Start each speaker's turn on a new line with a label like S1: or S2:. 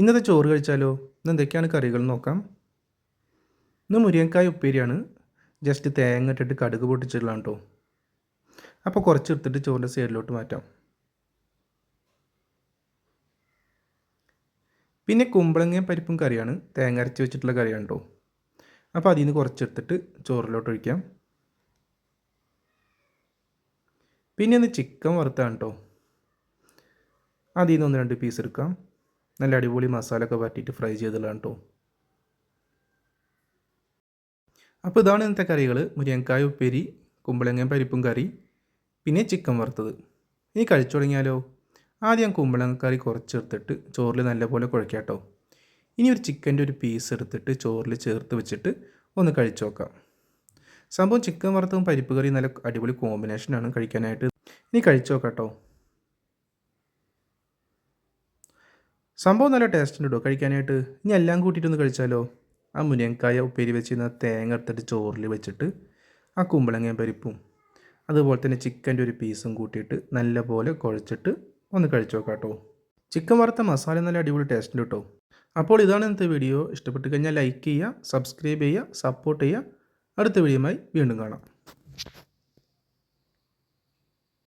S1: ഇന്നത്തെ ചോറ് കഴിച്ചാലോ? ഇന്ന് എന്തൊക്കെയാണ് കറികൾ നോക്കാം. ഇന്ന് മുരിങ്ങക്കായ ഉപ്പേരിയാണ്. ജസ്റ്റ് തേങ്ങ ഇട്ടിട്ട് കടുക് പൊട്ടിച്ചിട്ടുള്ളതാണ് കേട്ടോ അപ്പോൾ കുറച്ച് എടുത്തിട്ട് ചോറിന്റെ സൈഡിലോട്ട് മാറ്റാം. പിന്നെ കുമ്പളങ്ങയും പരിപ്പും കറിയാണ്. തേങ്ങ അരച്ച് വെച്ചിട്ടുള്ള കറിയാണ് കേട്ടോ അപ്പോൾ അതിൽ നിന്ന് കുറച്ചെടുത്തിട്ട് ചോറിലോട്ട് ഒഴിക്കാം. പിന്നെ ഒന്ന് ചിക്കൻ വറുത്താണ് കേട്ടോ അതിൽ നിന്ന് ഒന്ന് രണ്ട് പീസ് എടുക്കാം. നല്ല അടിപൊളി മസാല ഒക്കെ പറ്റിയിട്ട് ഫ്രൈ ചെയ്തതാണ് കേട്ടോ അപ്പോൾ ഇതാണ് ഇന്നത്തെ കറികൾ മുരിയങ്കായ ഉപ്പേരി കുമ്പളങ്ങയും പരിപ്പും കറി പിന്നെ ചിക്കൻ വറുത്തത്. ഇനി കഴിച്ചു തുടങ്ങിയാലോ? ആദ്യം കുമ്പളങ്ങ കറി കുറച്ചെടുത്തിട്ട് ചോറിൽ നല്ലപോലെ കുഴക്കാം കേട്ടോ ഇനി ഒരു ചിക്കന്റെ ഒരു പീസ് എടുത്തിട്ട് ചോറിൽ ചേർത്ത് വെച്ചിട്ട് ഒന്ന് കഴിച്ചു നോക്കാം. സംഭവം ചിക്കൻ വറുത്തതും പരിപ്പ് കറിയും നല്ല അടിപൊളി കോമ്പിനേഷനാണ് കഴിക്കാനായിട്ട്. ഇനി കഴിച്ചു നോക്കാം കേട്ടോ സംഭവം നല്ല ടേസ്റ്റ് ഉണ്ട് കേട്ടോ കഴിക്കാനായിട്ട്. ഇനി എല്ലാം കൂട്ടിയിട്ടൊന്ന് കഴിച്ചാലോ? ആ മുനിയങ്കായ ഉപ്പേരി വെച്ചിരുന്ന തേങ്ങ എടുത്തിട്ട് ചോറിൽ വെച്ചിട്ട് ആ കുമ്പളങ്ങയും പരിപ്പും അതുപോലെ തന്നെ ചിക്കന്റെ ഒരു പീസും കൂട്ടിയിട്ട് നല്ലപോലെ കുഴച്ചിട്ട് ഒന്ന് കഴിച്ചു നോക്കാം കേട്ടോ ചിക്കൻ വറുത്ത മസാല നല്ല അടിപൊളി ടേസ്റ്റ് ഉണ്ട് കേട്ടോ അപ്പോൾ ഇതാണ് ഇന്നത്തെ വീഡിയോ. ഇഷ്ടപ്പെട്ട് കഴിഞ്ഞാൽ ലൈക്ക് ചെയ്യുക സബ്സ്ക്രൈബ് ചെയ്യുക സപ്പോർട്ട് ചെയ്യുക. അടുത്ത വീഡിയോയുമായി വീണ്ടും കാണാം.